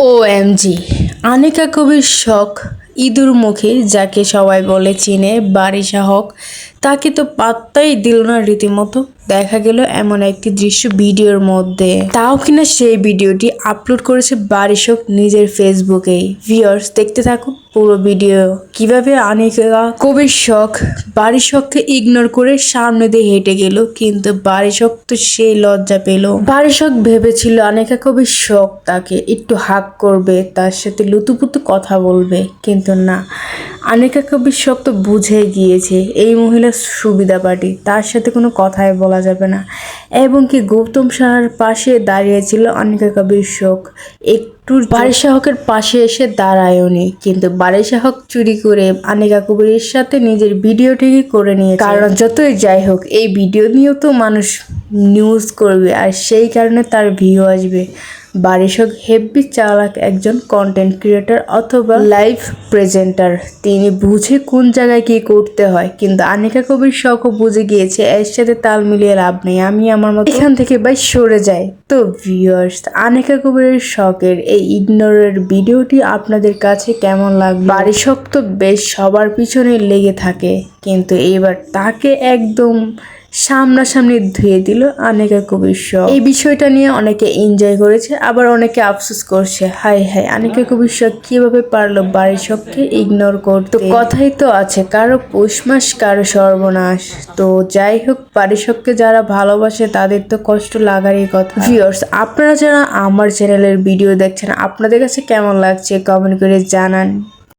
ও M G Anika কবির শখ ইঁদুর মুখে যাকে সবাই বলে চিনে বারিশা হক তাকে তো পাত্তাই দিল না রীতিমতো। দেখা গেল এমন একটি দৃশ্য ভিডিওর মধ্যে। তাও কিনা সেই ভিডিওটি আপলোড করেছে বারিশক নিজের ফেসবুকেই। ভিউয়ার্স, দেখতে থাকুন পুরো ভিডিও। কীভাবে আনিকা কবির শখ বারিশককে ইগনোর করে সামনে দিয়ে হেঁটে গেল, কিন্তু বারিশক তো সেই লজ্জা পেল। বারিশক ভেবেছিল আনিকা কবির শখ তাকে একটু হাক করবে, তার সাথে লুতুপুতু কথা বলবে, কিন্তু না। আনিকা কবির শখ তো বুঝে গিয়েছে এই মহিলা সুবিধা পার্টি। তার সাথে কোনো কথাই বলা যাবে না। এবং কি গৌতম সাহার পাশে দাঁড়িয়েছিল অনিকা কবির শোক। একটু বারিশা হকের পাশে এসে দাঁড়ায়নি, কিন্তু বারিশা হক চুরি করে আনিকা কবিরের সাথে নিজের ভিডিওটিকে করে নিয়ে কারণ যতই যাই হোক, এই ভিডিও নিয়েও তো মানুষ নিউজ করবে, আর সেই কারণে তার ভিউ আসবে। বারিশক হেব্বি চালাক একজন কন্টেন্ট ক্রিয়েটর অথবা লাইভ প্রেজেন্টার তিনি বুঝে কোন জায়গায় কি করতে হয়, কিন্তু আনিকা কবির শখও বুঝে গিয়েছে, এর সাথে তাল মিলিয়ে লাভ নেই। আমি আমার মতো এখান থেকে ভাই সরে যাই। তো ভিউয়ার্স আনিকা কবিরের শখের এই ইগনোরের ভিডিওটি আপনাদের কাছে কেমন লাগবে বারিশক তো বেশ সবার পিছনে লেগে থাকে, কিন্তু এবার তাকে একদম সামনাসামনি ধুয়ে দিল আনিকা কবির শখ। এই বিষয়টা নিয়ে অনেকে এনজয় করেছে, আবার অনেকে আফসোস করছে। হাই হাই আনিকা কবির শখ কীভাবে পারল বাড়ির শখকে ইগনোর করতে? কথাই তো আছে, কারও পৌষ মাস, কারও সর্বনাশ। তো যাই হোক, বাড়ির শখকে যারা ভালোবাসে, তাদের তো কষ্ট লাগারই কথা। ভিউয়ার্স আপনারা যারা আমার চ্যানেলের ভিডিও দেখছেন, আপনাদের কাছে কেমন লাগছে? কমেন্ট করে জানান।